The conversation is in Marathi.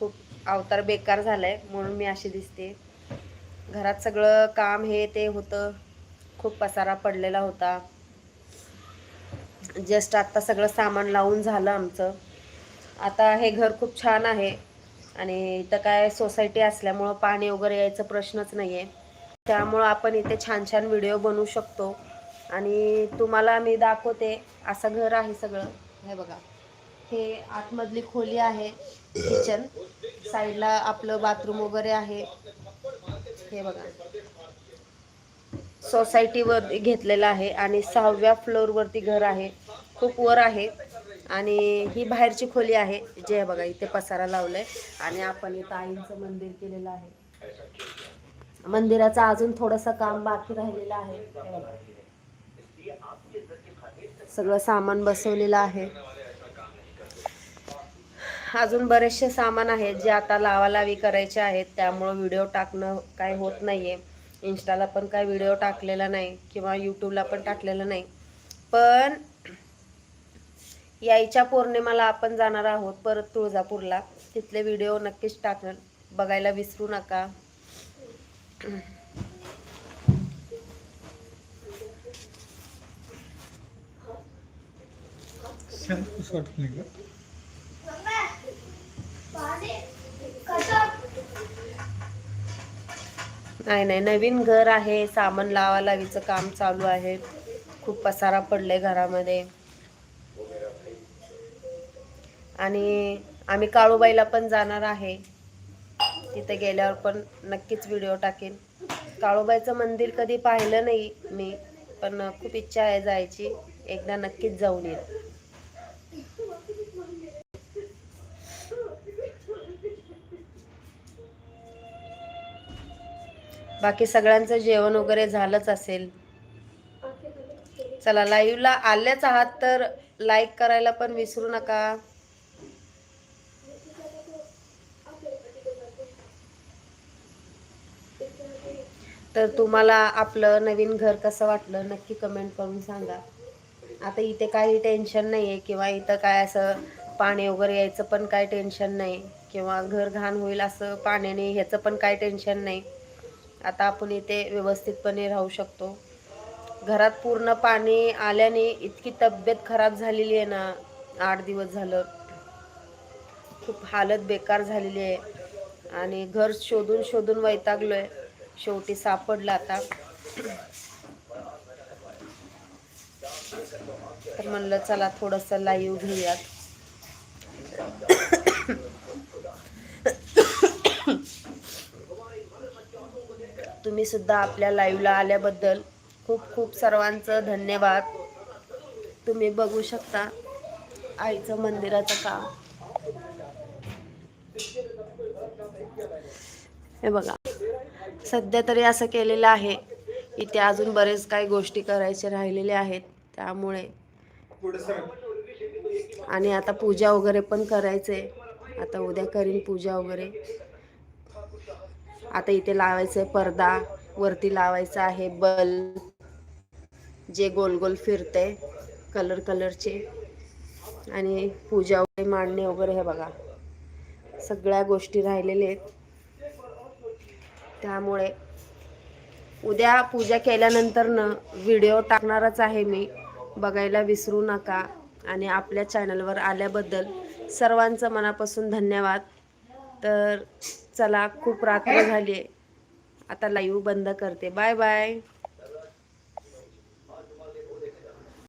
खूप अवतार बेकार झालाय म्हणून मी अशी दिसते. घरात सगळं काम हे ते होतं. खूप पसारा पडलेला होता. जस्ट आत्ता सगळं सामान लावून झालं आमचं. आता हे घर खूप छान आहे आणि इथं काय सोसायटी असल्यामुळं पाणी वगैरे यायचं प्रश्नच नाही आहे त्यामुळं आपण इथे छान छान व्हिडिओ बनवू शकतो. आणि तुम्हाला मी दाखवते असं घर आहे सगळं. हे बघा. हे आतमधली खोली आहे किचन साईडला आपलं बाथरूम वगैरे आहे. हे बघा. सोसायटीवर घेतलेलं आहे आणि सहाव्या फ्लोअरवरती घर आहे. खूप वर आहे आणि ही बाहेरची खोली आहे. जे बघा इथे पसारा लावलाय. आणि आपण इथं आईंचं मंदिर केलेलं आहे. मंदिराचं अजून थोडंसं काम बाकी राहिलेलं आहे. सगळं सामान बसवलेलं आहे. अजून बरेचसे सामान आहेत जे आता लावालावी करायचे आहेत. त्यामुळं व्हिडिओ टाकणं काय होत नाही आहे इन्स्टाला पण काय व्हिडिओ टाकलेला नाही किंवा यूट्यूबला पण टाकलेला नाही. पण यायच्या पौर्णिमाला आपण जाणार आहोत परत तुळजापूरला. तिथले व्हिडिओ नक्कीच टाकणार. बघायला विसरू नका. नाही नाही नवीन घर आहे सामान लावा लावीचं काम चालू आहे. खूप पसारा पडलाय घरामध्ये. आणि आम्ही काळूबाईला पण जाणार आहे. तिथे गेल्यावर पण नक्कीच व्हिडिओ टाकेन. काळूबाईचं मंदिर कधी पाहिलं नाही मी पण खूप इच्छा आहे जायची. एकदा नक्कीच जाऊन येईल बाकी सगळ्यांचं जेवण वगैरे झालंच असेल. चला लाईव्हला आल्याच आहात तर लाईक करायला पण विसरू नका. तर तुम्हाला आपलं नवीन घर कसं वाटलं नक्की कमेंट करून सांगा. आता इथे काही टेन्शन नाही आहे किंवा इथं काय असं पाणी वगैरे यायचं पण काय टेन्शन नाही किंवा घर घाण होईल असं पाण्याने ह्याचं पण काय टेन्शन नाही. आता आपण इथे व्यवस्थितपणे राहू शकतो. घरात पूर्ण पाणी आल्याने इतकी तब्येत खराब झालेली आहे ना आठ दिवस झालं. खूप हालत बेकार झालेली आहे. आणि घर शोधून शोधून वैतागलो आहे शेवटी सापडलं आता. तर म्हणलं चला थोडंसं लाईव्ह घेऊयात. तुम्ही सुद्धा आपल्या लाईव्हला आल्याबद्दल खूप खूप सर्वांचं धन्यवाद. तुम्ही बघू शकता आईचं मंदिराचं काम. हे बघा सध्या तरी असं केलेलं आहे इथे अजून बरेच काही गोष्टी करायचे राहिलेले आहेत त्यामुळे. आणि आता पूजा वगैरे पण करायचे आता उद्या करीन पूजा वगैरे. आता इथे लावायचं आहे पडदा वरती लावायचा आहे बल्ब जे गोल गोल फिरते कलर कलरचे आणि पूजा वगैरे मांडणे वगैरे हे बघा. सगळ्या गोष्टी राहिलेल्या आहेत. त्यामुळे उद्या पूजा केल्यानंतर न व्हिडिओ टाकणारच आहे मी. बघायला विसरू नका. आणि आपल्या चॅनलवर आल्याबद्दल सर्वांचं मनापासून धन्यवाद. तर चला खूप रात्र झाली. आहे आता लाईव्ह बंद करते. Bye bye